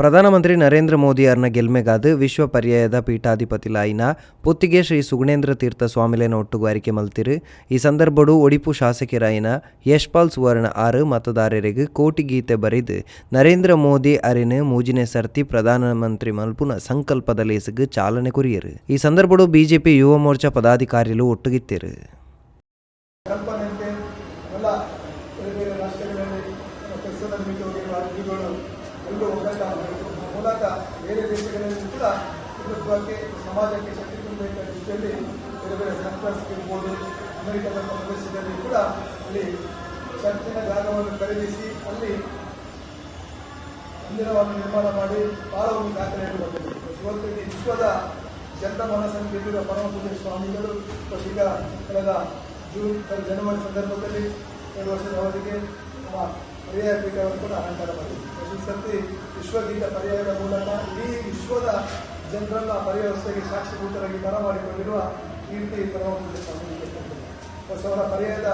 ಪ್ರಧಾನಮಂತ್ರಿ ನರೇಂದ್ರ ಮೋದಿ ಅವರನ್ನ ಗೆಲ್ಮೆಗಾದ ವಿಶ್ವ ಪರ್ಯಾಯದ ಪೀಠಾಧಿಪತಿಲಾಯಿನ ಪೊತ್ತಿಗೆ ಶ್ರೀ ಸುಗುಣೇಂದ್ರ ತೀರ್ಥ ಸ್ವಾಮಿಲೇನ ಒಟ್ಟುಗಾರಿಕೆ ಮಲ್ತಿರು. ಈ ಸಂದರ್ಭಡು ಒಡಿಪು ಶಾಸಕರಾಯಿನ ಯಶ್ಪಾಲ್ ಸುವರ್ಣ ಆರು ಮತದಾರರಿಗೆ ಕೋಟಿ ಗೀತೆ ಬರೆದು, ನರೇಂದ್ರ ಮೋದಿ ಅರಿನ ಮೂಜಿನೆ ಸರ್ತಿ ಪ್ರಧಾನಮಂತ್ರಿ ಮಲ್ಪುನ ಸಂಕಲ್ಪದ ಲೇಸಿಗೆ ಚಾಲನೆ ಕೊರಿಯರು. ಈ ಸಂದರ್ಭಡು ಬಿಜೆಪಿ ಯುವ ಮೋರ್ಚಾ ಪದಾಧಿಕಾರಿಗಳು ಒಟ್ಟುಗಿತ್ತಿರು. ಎಲ್ಲರೂ ಒಗ್ಗಟ್ಟಾಗಬೇಕು ಮೂಲಕ ಬೇರೆ ದೇಶಗಳಲ್ಲಿ ಕೂಡ ಹಿಂದುತ್ವಕ್ಕೆ ಸಮಾಜಕ್ಕೆ ಶಕ್ತಿ ತುಂಬಬೇಕಾದ ದೃಷ್ಟಿಯಲ್ಲಿ ಬೇರೆ ಬೇರೆ ಸೆಂಟರ್ಸ್ ಇರ್ಬೋದು ಅಮೆರಿಕದ ಪ್ರದೇಶದಲ್ಲಿ ಕೂಡ ಅಲ್ಲಿ ಚರ್ಚಿನ ಜಾಗವನ್ನು ಖರೀದಿಸಿ ಅಲ್ಲಿ ಮಂದಿರವನ್ನು ನಿರ್ಮಾಣ ಮಾಡಿ ಬಹಳ ಒಂದು ದಾಖಲೆಯನ್ನು ಇವತ್ತು ಇಡೀ ವಿಶ್ವದ ಜನರ ಮನಸ್ಸನ್ನು ಗೆದ್ದಿರುವ ಪರಮಪೂಜೆ ಸ್ವಾಮಿಗಳು ಈಗ ಕಳೆದ ಜೂನ್ ಜನವರಿ ಸಂದರ್ಭದಲ್ಲಿ ಎರಡು ವರ್ಷದ ಅವಧಿಗೆ ನಮ್ಮ ಪರ್ಯಾಯ ಪೀಠವನ್ನು ಕೂಡ ಅಲಂಕಾರ ಮಾಡಿದೆ ಸರ್ತಿ ವಿಶ್ವಗೀತ ಪರ್ಯಾಯದ ಮೂಲಕ ಇಡೀ ವಿಶ್ವದ ಜನರನ್ನ ಪರಿವ್ಯವಸ್ಥೆಗೆ ವ್ಯವಸ್ಥೆಗೆ ಸಾಕ್ಷಿಭೂತರಾಗಿ ಬರಮಾಡಿಕೊಂಡಿರುವ ಕೀರ್ತಿ ಪರಮ ಪೂಜ್ಯ ಸ್ವಾಮಿಗಳಿಗೆ ಅವರ ಪರ್ಯಾಯದ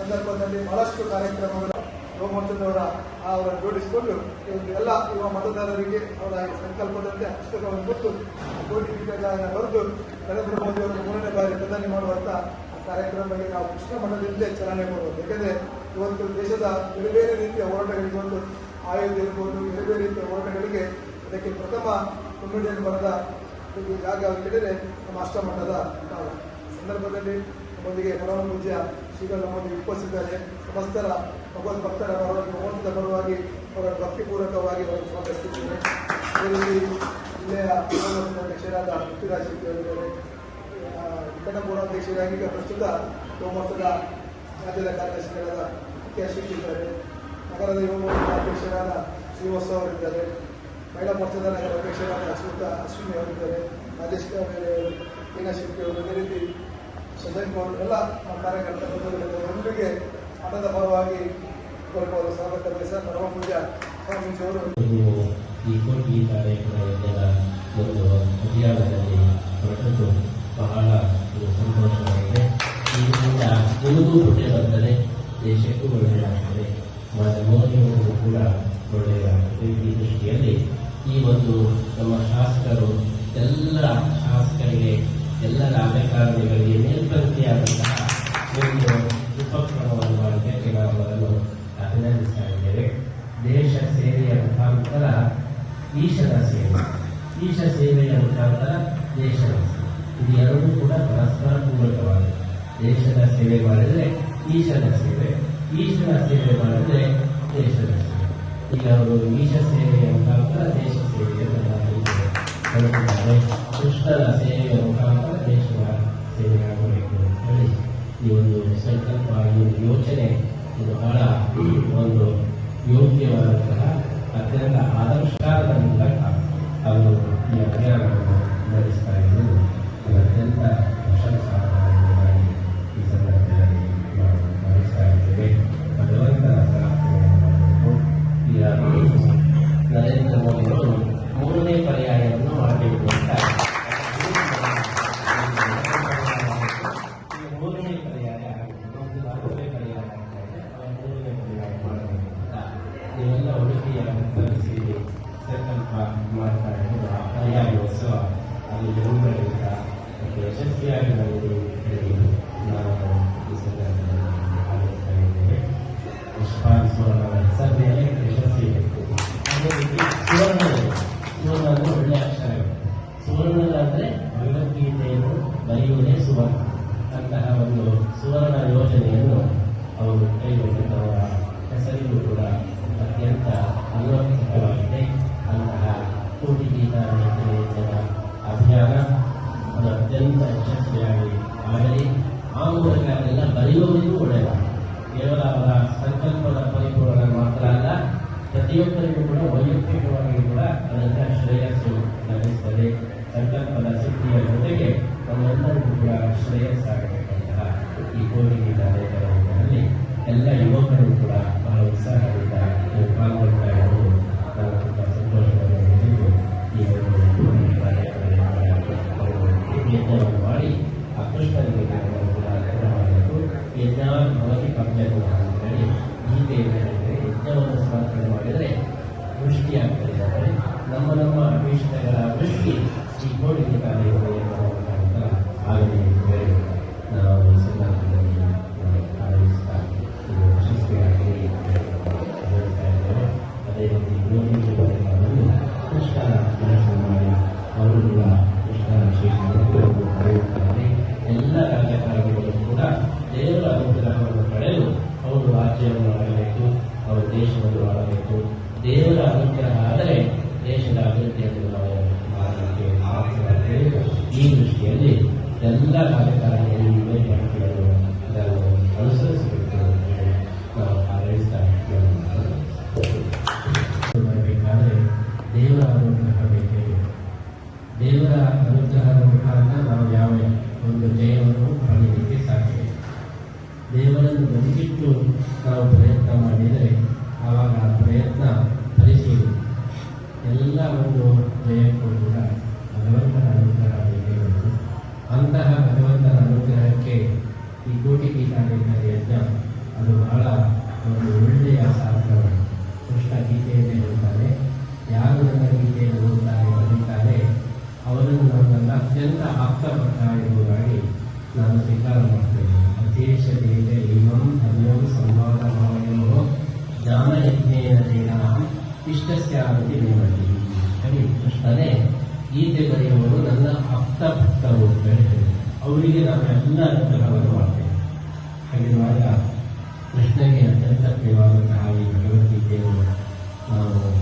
ಸಂದರ್ಭದಲ್ಲಿ ಬಹಳಷ್ಟು ಕಾರ್ಯಕ್ರಮಗಳು ರೋಮಚಂದ್ರವರ ಅವರನ್ನು ಜೋಡಿಸಿಕೊಂಡು ಎಲ್ಲ ಯುವ ಮತದಾರರಿಗೆ ಅವರ ಸಂಕಲ್ಪದಂತೆ ಪುಸ್ತಕವನ್ನು ಕೊಟ್ಟು ಕೋಟಿ ಪೀಠಗಳನ್ನು ಬರೆದು ನರೇಂದ್ರ ಮೋದಿಯವರು ಮೂರನೇ ಬಾರಿ ಪ್ರಧಾನಿ ಮಾಡುವಂತ ಕಾರ್ಯಕ್ರಮದಲ್ಲಿ ನಾವು ಕೃಷ್ಣ ಮಠದಿಂದಲೇ ಚಾಲನೆ ಮಾಡಬಹುದು ಯಾಕೆಂದ್ರೆ ಇವತ್ತು ದೇಶದ ಬೇರೆ ಬೇರೆ ರೀತಿಯ ಹೋರಾಟಗಳಿಗೆ ಒಂದು ಆಯುಧ ಇರ್ಬೋದು ಬೇರೆ ಬೇರೆ ರೀತಿಯ ಹೋರಾಟಗಳಿಗೆ ಅದಕ್ಕೆ ಪ್ರಥಮ ಮುನ್ನುಡಿಯನ್ನು ಬರೆದ ಒಂದು ಜಾಗ ಕೇಳಿದರೆ ನಮ್ಮ ಅಷ್ಟಮಠದ ಕಾಲ ಸಂದರ್ಭದಲ್ಲಿ ನಮ್ಮೊಂದಿಗೆ ಪರಮ ಪೂಜ್ಯ ಶ್ರೀಗಳು ನಮ್ಮೊಂದಿಗೆ ಉಪಸ್ಥಿತರೆ ಸಮಸ್ತರ ಭಗವದ್ ಭಕ್ತರ ಪರವಾಗಿ ಭಗವಂತದ ಪರವಾಗಿ ಅವರ ಭಕ್ತಿಪೂರ್ವಕವಾಗಿ ಅವರನ್ನು ಸ್ವಾಗತಿಸುತ್ತೇನೆ ಅದೇ ರೀತಿ ಜಿಲ್ಲೆಯ ಅಧ್ಯಕ್ಷರಾದ ಪೃಥ್ವಿರಾಜ್ ಶೆಟ್ಟಿ ಅವರಿದ್ದಾರೆ. ಆ, ಅಧ್ಯಕ್ಷರಾಗಿ ಪ್ರಸ್ತುತ ಗೋಮಠದ ರಾಜ್ಯದ ಕಾರ್ಯದರ್ಶಿಗಳಾದ ಶೆಟ್ಟಿ ಇದ್ದಾರೆ. ನಗರದ ಯುವ ಮೋರ್ಚಾದ ಅಧ್ಯಕ್ಷರಾದ ಶ್ರೀವತ್ಸವ ಅವರಿದ್ದಾರೆ. ಮಹಿಳಾ ಮೋರ್ಚಾದ ನಗರ ಅಧ್ಯಕ್ಷರಾದ ಅಶ್ವಿತ ಅಶ್ವಿನಿ ಅವರಿದ್ದಾರೆ. ರಾಜೇಶ್ ಮೇಲೆ ಅವರು, ವೀಣಾ ಅವರು ರೀತಿ ಸದನ್ ಗೌಡ್ ಎಲ್ಲ ನಮ್ಮ ಕಾರ್ಯಕರ್ತರು ಒಟ್ಟಿಗೆ ಮಠದ ಪರವಾಗಿ ಕೋರ್ಬೋದು ಸ್ವಾಗತ ಬಯಸ ಪರಮಪೂಜ ಸ್ವಾಮೀಜಿಯವರು ಈ ಕಾರ್ಯಕ್ರಮದ ಒಂದು ಅಭಿಯಾನದಲ್ಲಿ ಒಂದು ನಮ್ಮ ಶಾಸಕರು ಎಲ್ಲ ಶಾಸಕರಿಗೆ, ಎಲ್ಲ ರಾಜಕಾರಣಿಗಳಿಗೆ ಮೇಲ್ಪಂಕ್ತಿಯಾದಂತಹ ಒಂದು ಉಪಕ್ರಮವನ್ನು ಮಾಡಲಿಕ್ಕೆ ನಾವು ಅವರನ್ನು ಅಭಿನಂದಿಸ್ತಾ ಇದ್ದೇವೆ. ದೇಶ ಸೇವೆಯ ಮುಖಾಂತರ ಈಶನ ಸೇವೆ. ಈಶ ಸೇವೆಯ ಮುಖಾಂತರ ದೇಶದ ಸೇವೆ ಇದು ಎರಡೂ ಕೂಡ ಪರಸ್ಪರ ಪೂರಕವಾಗಿದೆ. ದೇಶದ ಸೇವೆ ಮಾಡಿದರೆ ಈಶನ ಸೇವೆ ಈಶನ ಸೇವೆ ಮಾಡಿದರೆ ಈಗ ಅವರು ಈಶ ಸೇವೆಯ ಮುಖಾಂತರ ದೇಶ ಸೇವೆಯನ್ನು ಹೊರಟಿದ್ದಾರೆ ಕೃಷ್ಣನ ಸೇವೆಯ ಮುಖಾಂತರ ದೇಶದ ಸೇವೆಯಾಗಬೇಕು ಅಂತ ಹೇಳಿ ಈ ಒಂದು ಸಂಕಲ್ಪ ಈ ಯೋಚನೆ ಇದು ಬಹಳ ಒಂದು ಯೋಗ್ಯವಾದಂತಹ ಅತ್ಯಂತ ಆದರ್ಶಕಾರದಿಂದ ಅದು ಈ ಅಭಿಯಾನವನ್ನು ಯಶಸ್ವಿಯಾಗಿ ನಾವು ಈ ಸಂದರ್ಭದಲ್ಲಿ ಆಲೋಚಿಸ್ತಾ ಇದ್ದೇವೆ ಪುಷ್ಪಾನ್ ಸುವರ್ಣನ ಹೆಸರು ಮೇಲೆ ಯಶಸ್ವಿ ಅದೇ ರೀತಿ ಅಂದ್ರೆ ಒಳ್ಳೆ ಅಕ್ಷರ ಸುವರ್ಣ ಅಂದ್ರೆ ಭಗವದ್ಗೀತೆಯನ್ನು ಬರೆಯುವುದೇ ಸುವರ್ಣ ಅಂತಹ ಒಂದು ಸುವರ್ಣ ಯೋಜನೆಯನ್ನು ಅವರು ಕೈಗೊಂಡಿದ್ದವರ ಹೆಸರಿಗೂ ಕೂಡ ಅತ್ಯಂತ ಅನ್ವರ್ಥಕವಾಗಿದೆ ಅಂತಹ ಕೋಟಿ ಗೀತ ಯೋಜನೆಯ ಅಭಿಯಾನ ಅದು ಅತ್ಯಂತ ಯಶಸ್ವಿಯಾಗಿ ಆಗಲಿ ಆ ಮೂಲಕ ಅದೆಲ್ಲ ಬರೆಯುವುದಕ್ಕೂ ಒಳ್ಳೆಯದಾಗಲಿ ಕೇವಲ ಅವರ ಸಂಕಲ್ಪದ ಪರಿಪೂರ್ಣ ಮಾತ್ರ ಅಲ್ಲ ಪ್ರತಿಯೊಬ್ಬರಿಗೂ ಕೂಡ ವೈಯಕ್ತಿಕವಾಗಿ ಕೂಡ ಅದರ ಶ್ರೇಯಸ್ಸು ಲಭಿಸುತ್ತದೆ ಸಂಕಲ್ಪದ ಸಿದ್ಧಿಯ ಜೊತೆಗೆ ನಮ್ಮೆಲ್ಲರಿಗೂ ಕೂಡ ಶ್ರೇಯಸ್ಸಾಗಬೇಕಂತಹ ಈ ಕೋರಿಕೆ ಕಾರ್ಯಕ್ರಮದಲ್ಲಿ ಎಲ್ಲ ಯುವಕರು ಕೂಡ ಬಹಳ ಉತ್ಸಾಹದಿಂದ ನೀವು ಪಾಲ್ಗೊಳ್ತಾ ಇರುವುದು ನಾವು ತುಂಬ ಸಂತೋಷವನ್ನು ಹೊಂದಿದ್ದು ಈ ಒಂದು ಕೋಟಿ ಕಾರ್ಯಕ್ರಮವನ್ನು ಯಜ್ಞವನ್ನು ಮಾಡಿ ಆ ಕೃಷ್ಣನಿಗೆ ನಾವು ಕೂಡ ಅರ್ಪಣೆ ಮಾಡಬೇಕು ಯಜ್ಞ ಭವತಿ ಕಬ್ಜಗಳು ಅಂತ ಹೇಳಿ ಗೀತೆಯಲ್ಲಿ ಹೇಳಿದರೆ ಯಜ್ಞವನ್ನು ಸಮರ್ಪಣೆ ಮಾಡಿದರೆ ವೃಷ್ಟಿಯಾಗ್ತದೆ ಅಂದರೆ ನಮ್ಮ ನಮ್ಮ ಅಪೇಕ್ಷೆಗಳ ದೃಷ್ಟಿ ನಾವು ಹೇಳ್ತಾ ಇದ್ದೇವೆ ಅದೇ ರೀತಿ ಕೃಷ್ಣನ ದರ್ಶನ ಮಾಡಿ ಅವರು ಕೂಡ ಕೃಷ್ಣನ ಎಲ್ಲ ಕೂಡ ದೇವರ ಅನುಗ್ರಹವನ್ನು ಪಡೆದು ಅವರು ರಾಜ್ಯವನ್ನು ಆಳಬೇಕು ಅವರು ದೇಶವನ್ನು ಆಳಬೇಕು ದೇವರ ಅನುಗ್ರಹ ಆದರೆ ದೇಶದ ಅಭಿವೃದ್ಧಿಯನ್ನು ನಾವು ಮಾಡಲಿಕ್ಕೆ ಸಾಧ್ಯವಾಗ್ತದೆ ಈ ದೃಷ್ಟಿಯಲ್ಲಿ ಎಲ್ಲ ರಾಜಕಾರಣಿಗಳು ಇವೇ ಪಟ್ಟಿಯನ್ನು ಅದನ್ನು ಅನುಸರಿಸಬೇಕು ಅಂತ ಹೇಳಿ ನಾವು ಹಾರೈಸ್ತಾ ಬರಬೇಕಾದ್ರೆ ದೇವರ ಅನುಗ್ರಹ ದೇವರ ನಾವು ಯಾವ ಒಂದು ಜಯವನ್ನು ಪಡೆಯಲಿಕ್ಕೆ ಸಾಧ್ಯ ದೇವರನ್ನು ಬದುಕಿಟ್ಟು ನಾವು ಪ್ರಯತ್ನ ಮಾಡಿದರೆ ಆವಾಗ ಆ ಪ್ರಯತ್ನ ಫಲಿಸುವುದು ಎಲ್ಲ ಒಂದು ಜಯಕ್ಕೂ ಕೂಡ ಆಪ್ತ ಭಕ್ತ ಎಂಬುದಾಗಿ ನಾನು ಸ್ವೀಕಾರ ಮಾಡ್ತೇನೆ ಅಧ್ಯಕ್ಷತೆಯಿಂದ ಇಮಂ ಧನ್ಯಂ ಸಂವಾದ ಭಾವನೆಯೋ ಜ್ಞಾನಯಜ್ಞೇನ ದೇಹ ಇಷ್ಟಸ್ಯಾಗತಿ ನೇಮತಿ ಸರಿ? ಕೃಷ್ಣನೇ ಗೀತೆ ಬರೆಯುವವರು ನನ್ನ ಆಪ್ತ ಭಕ್ತರು ಅಂತ ಹೇಳ್ತೇನೆ. ಅವರಿಗೆ ನಾನು ಎಲ್ಲ ಅನುಗ್ರಹವನ್ನು ಮಾಡ್ತೇನೆ. ಹಾಗಿರುವಾಗ ಕೃಷ್ಣನಿಗೆ ಅತ್ಯಂತ ಪ್ರಿಯವಾದಂತಹ ಈ ಭಗವದ್ಗೀತೆಯನ್ನು ನಾವು